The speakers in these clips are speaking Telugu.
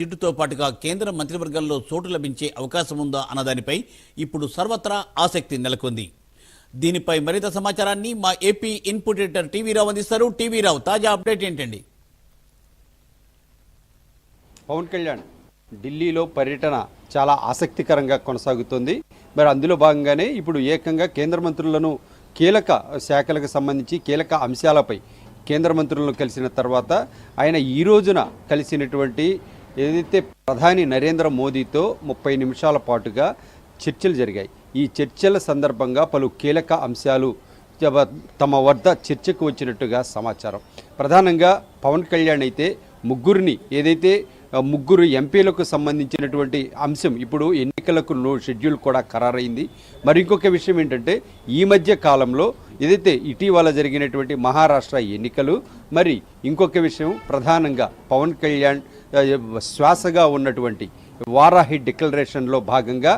సీటుతో పాటుగా కేంద్ర మంత్రివర్గంలో చోటు లభించే అవకాశం ఉందా అన్నదానిపై ఇప్పుడు సర్వత్రా ఆసక్తి నెలకొంది. దీనిపై మరింత సమాచారాన్ని మా AP input editor TV Rao అందిస్తారు. టీవీ రావు తాజా అప్డేట్ ఏంటండి? పవన్ కళ్యాణ్ ఢిల్లీలో పర్యటన చాలా ఆసక్తికరంగా కొనసాగుతుంది. మరి అందులో భాగంగానే ఇప్పుడు ఏకంగా కేంద్ర మంత్రులను కీలక శాఖలకు సంబంధించి కీలక అంశాలపై కేంద్ర మంత్రులను కలిసిన తర్వాత ఆయన ఈ రోజున కలిసినటువంటి ఏదైతే ప్రధాని నరేంద్ర మోదీతో ముప్పై నిమిషాల పాటుగా చర్చలు జరిగాయి ఈ చర్చల సందర్భంగా పలు కీలక అంశాలు తమ వద్ద చర్చకు వచ్చినట్టుగా సమాచారం. ప్రధానంగా పవన్ కళ్యాణ్ అయితే ముగ్గురిని ఏదైతే ముగ్గురు ఎంపీలకు సంబంధించినటువంటి అంశం. ఇప్పుడు ఎన్నికలకు నో షెడ్యూల్ కూడా ఖరారైంది. మరి ఇంకొక విషయం ఏంటంటే ఈ మధ్య కాలంలో ఏదైతే ఇటీవల జరిగినటువంటి మహారాష్ట్ర ఎన్నికలు మరి ఇంకొక విషయం ప్రధానంగా పవన్ కళ్యాణ్ శ్వాసగా ఉన్నటువంటి వారాహి డిక్లరేషన్లో భాగంగా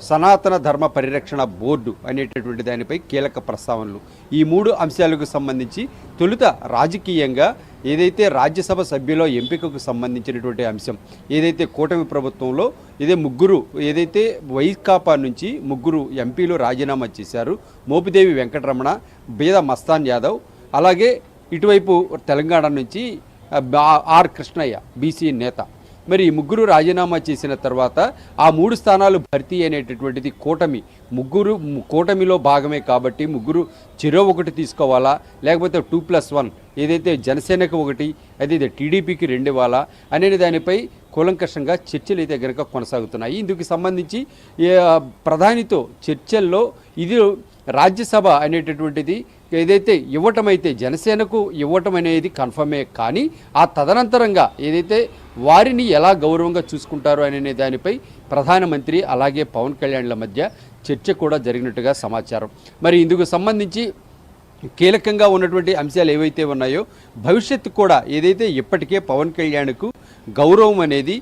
సనాతన ధర్మ పరిరక్షణ బోర్డు అనేటటువంటి దానిపై కీలక ప్రస్తావనలు. ఈ మూడు అంశాలకు సంబంధించి తొలుత రాజకీయంగా ఏదైతే రాజ్యసభ సభ్యుల ఎంపికకు సంబంధించినటువంటి అంశం ఏదైతే కూటమి ప్రభుత్వంలో ఇదే ముగ్గురు ఏదైతే వైకాపా నుంచి ముగ్గురు ఎంపీలు రాజీనామా చేశారు మోపిదేవి వెంకటరమణ బీద మస్తాన్ యాదవ్ అలాగే ఇటువైపు తెలంగాణ నుంచి బా- ఆర్ కృష్ణయ్య బీసీ నేత. మరి ఈ ముగ్గురు రాజీనామా చేసిన తర్వాత ఆ మూడు స్థానాలు భర్తీ అనేటటువంటిది కూటమి. ముగ్గురు కూటమిలో భాగమే కాబట్టి ముగ్గురు చెరో ఒకటి తీసుకోవాలా? లేకపోతే టూ ప్లస్ వన్ ఏదైతే జనసేనకు ఒకటి అదే టీడీపీకి రెండు ఇవ్వాలా? అనే దానిపై కూలంకషంగా చర్చలు అయితే కనుక కొనసాగుతున్నాయి. ఇందుకు సంబంధించి ప్రధానితో చర్చల్లో ఇది రాజ్యసభ అనేటటువంటిది ఏదైతే ఇవ్వటమైతే జనసేనకు ఇవ్వటం అనేది కన్ఫర్మే కానీ ఆ తదనంతరంగా ఏదైతే వారిని ఎలా గౌరవంగా చూసుకుంటారు అనే దానిపై ప్రధానమంత్రి అలాగే పవన్ కళ్యాణ్ల మధ్య చర్చ కూడా జరిగినట్టుగా సమాచారం. మరి ఇందుకు సంబంధించి కీలకంగా ఉన్నటువంటి అంశాలు ఏవైతే ఉన్నాయో భవిష్యత్తు కూడా ఏదైతే ఇప్పటికే పవన్ కళ్యాణ్కు గౌరవం అనేది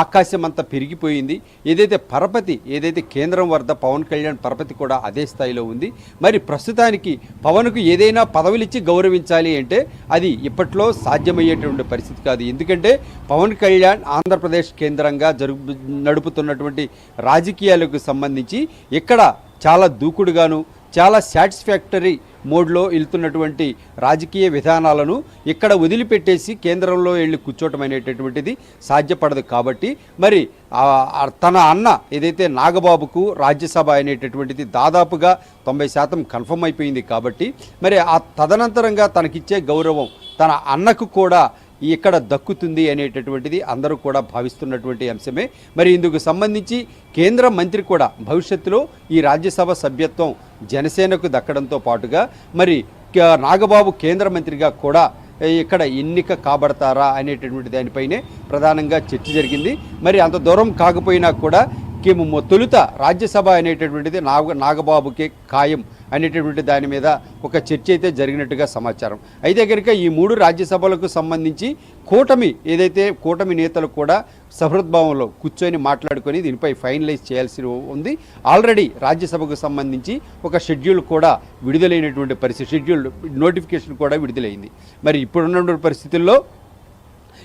ఆకాశం అంతా పెరిగిపోయింది. ఏదైతే పరపతి ఏదైతే కేంద్రం వద్ద పవన్ కళ్యాణ్ పరపతి కూడా అదే స్థాయిలో ఉంది. మరి ప్రస్తుతానికి పవన్కు ఏదైనా పదవులు ఇచ్చి గౌరవించాలి అంటే అది ఇప్పట్లో సాధ్యమయ్యేటువంటి పరిస్థితి కాదు. ఎందుకంటే పవన్ కళ్యాణ్ ఆంధ్రప్రదేశ్ కేంద్రంగా జరుగు నడుపుతున్నటువంటి రాజకీయాలకు సంబంధించి ఇక్కడ చాలా దూకుడుగాను చాలా సాటిస్ఫాక్టరీ మోడ్లో వెళ్తున్నటువంటి రాజకీయ విధానాలను ఇక్కడ వదిలిపెట్టేసి కేంద్రంలో వెళ్ళి కూర్చోవటం అనేటటువంటిది సాధ్యపడదు కాబట్టి మరి తన అన్న ఏదైతే నాగబాబుకు రాజ్యసభ అనేటటువంటిది దాదాపుగా తొంభై శాతం కన్ఫర్మ్ అయిపోయింది కాబట్టి మరి ఆ తదనంతరంగా తనకిచ్చే గౌరవం తన అన్నకు కూడా ఇక్కడ దక్కుతుంది అనేటటువంటిది అందరూ కూడా భావిస్తున్నటువంటి అంశమే. మరి ఇందుకు సంబంధించి కేంద్ర మంత్రి కూడా భవిష్యత్తులో ఈ రాజ్యసభ సభ్యత్వం జనసేనకు దక్కడంతో పాటుగా మరి నాగబాబు కేంద్ర మంత్రిగా కూడా ఇక్కడ ఎన్నిక కాబడతారా అనేటటువంటి దానిపైనే ప్రధానంగా చర్చ జరిగింది. మరి అంత దూరం కాకపోయినా కూడా కి తొలుత రాజ్యసభ అనేటటువంటిది నాగ నాగబాబుకే ఖాయం అనేటటువంటి దాని మీద ఒక చర్చ అయితే జరిగినట్టుగా సమాచారం. అయితే కనుక ఈ మూడు రాజ్యసభలకు సంబంధించి కూటమి ఏదైతే కూటమి నేతలు కూడా సహృద్భావంలో కూర్చొని మాట్లాడుకొని దీనిపై ఫైనలైజ్ చేయాల్సి ఉంది. ఆల్రెడీ రాజ్యసభకు సంబంధించి ఒక షెడ్యూల్ కూడా విడుదలైనటువంటి పరిస్థితి షెడ్యూల్ నోటిఫికేషన్ కూడా విడుదలైంది. మరి ఇప్పుడున్నటువంటి పరిస్థితుల్లో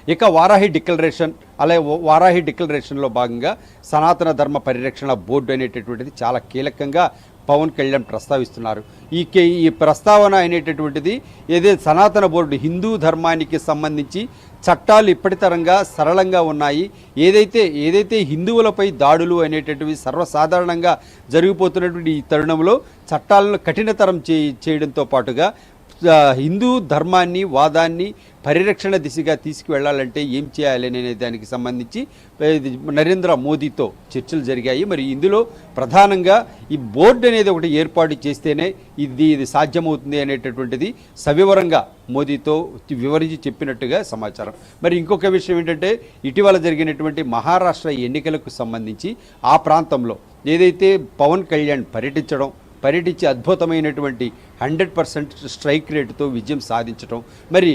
ఇక వారాహి డిక్లరేషన్ అలాగే వారాహి డిక్లరేషన్లో భాగంగా సనాతన ధర్మ పరిరక్షణ బోర్డు అనేటటువంటిది చాలా కీలకంగా పవన్ కళ్యాణ్ ప్రస్తావిస్తున్నారు. ఈ కే ఈ ప్రస్తావన అనేటటువంటిది ఏదైతే సనాతన బోర్డు హిందూ ధర్మానికి సంబంధించి చట్టాలు ఇప్పటితరంగా సరళంగా ఉన్నాయి. ఏదైతే ఏదైతే హిందువులపై దాడులు అనేటటువంటివి సర్వసాధారణంగా జరిగిపోతున్నటువంటి ఈ తరుణంలో చట్టాలను కఠినతరం చే చేయడంతో పాటుగా హిందూ ధర్మాన్ని వాదాన్ని పరిరక్షణ దిశగా తీసుకువెళ్ళాలంటే ఏం చేయాలి అనే దానికి సంబంధించి నరేంద్ర మోదీతో చర్చలు జరిగాయి. మరి ఇందులో ప్రధానంగా ఈ బోర్డు అనేది ఒకటి ఏర్పాటు చేస్తేనే ఇది ఇది సాధ్యమవుతుంది అనేటటువంటిది సవివరంగా మోదీతో వివరించి చెప్పినట్టుగా సమాచారం. మరి ఇంకొక విషయం ఏంటంటే ఇటీవల జరిగినటువంటి మహారాష్ట్ర ఎన్నికలకు సంబంధించి ఆ ప్రాంతంలో ఏదైతే పవన్ కళ్యాణ్ పర్యటించడం పర్యటించి అద్భుతమైనటువంటి హండ్రెడ్ పర్సెంట్ స్ట్రైక్ రేటుతో విజయం సాధించటం. మరి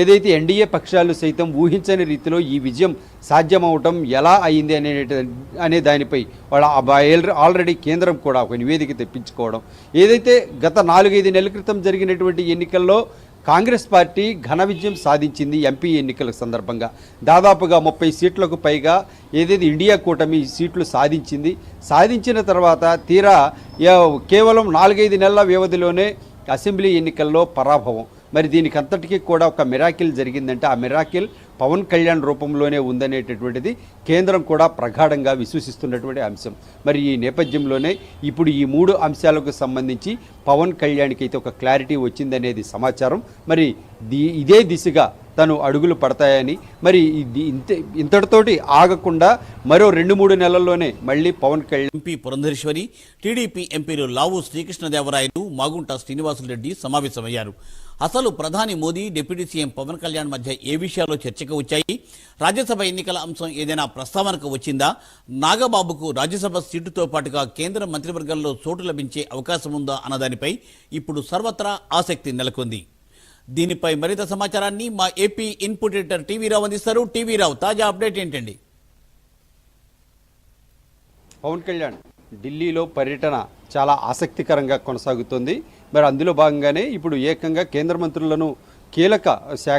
ఏదైతే ఎన్డీఏ పక్షాలు సైతం ఊహించని రీతిలో ఈ విజయం సాధ్యమవటం ఎలా అయింది అనే అనే దానిపై వాళ్ళ ఆల్రెడీ కేంద్రం కూడా ఒక నివేదిక తెప్పించుకోవడం. ఏదైతే గత నాలుగైదు నెలల క్రితం జరిగినటువంటి ఎన్నికల్లో కాంగ్రెస్ పార్టీ ఘన విజయం సాధించింది ఎంపీ ఎన్నికల సందర్భంగా. దాదాపుగా ముప్పై సీట్లకు పైగా ఏదైతే ఇండియా కూటమి సీట్లు సాధించింది. సాధించిన తర్వాత తీరా కేవలం నాలుగైదు నెలల వ్యవధిలోనే అసెంబ్లీ ఎన్నికల్లో పరాభవం. మరి దీనికి అంతటికీ కూడా ఒక మిరాకిల్ జరిగిందంటే ఆ మిరాకిల్ పవన్ కళ్యాణ్ రూపంలోనే ఉందనేటటువంటిది కేంద్రం కూడా ప్రగాఢంగా విశ్వసిస్తున్నటువంటి అంశం. మరి ఈ నేపథ్యంలోనే ఇప్పుడు ఈ మూడు అంశాలకు సంబంధించి పవన్ కళ్యాణ్కి అయితే ఒక క్లారిటీ వచ్చిందనేది సమాచారం. మరి ఇదే దిశగా తను అడుగులు పడతాయని. మరి ఇది ఇంత ఇంతటితోటి ఆగకుండా మరో రెండు మూడు నెలల్లోనే మళ్ళీ పవన్ కళ్యాణ్ ఎంపీ పురంధరేశ్వరి టీడీపీ ఎంపీలు లావు శ్రీకృష్ణదేవరాయలు మాగుంట శ్రీనివాసులరెడ్డి సమావేశమయ్యారు. అసలు ప్రధాని మోదీ డిప్యూటీ సీఎం పవన్ కళ్యాణ్ మధ్య ఏ విషయాలు చర్చకు వచ్చాయి? రాజ్యసభ ఎన్నికల అంశం ఏదైనా ప్రస్తావనకు వచ్చిందా? నాగబాబుకు రాజ్యసభ సీటుతో పాటుగా కేంద్ర మంత్రివర్గంలో చోటు లభించే అవకాశం ఉందా అన్నదానిపై ఇప్పుడు సర్వత్రా ఆసక్తి నెలకొంది. దీనిపై మరింత సమాచారాన్ని మా AP input editor TV Rao అందిస్తారు. టీవీ రావు తాజా అప్డేట్ ఏంటండి? పవన్ కళ్యాణ్ ఢిల్లీలో పర్యటన చాలా ఆసక్తికరంగా కొనసాగుతుంది. మరి అందులో భాగంగానే ఇప్పుడు ఏకంగా కేంద్ర మంత్రులను కీలక శాఖ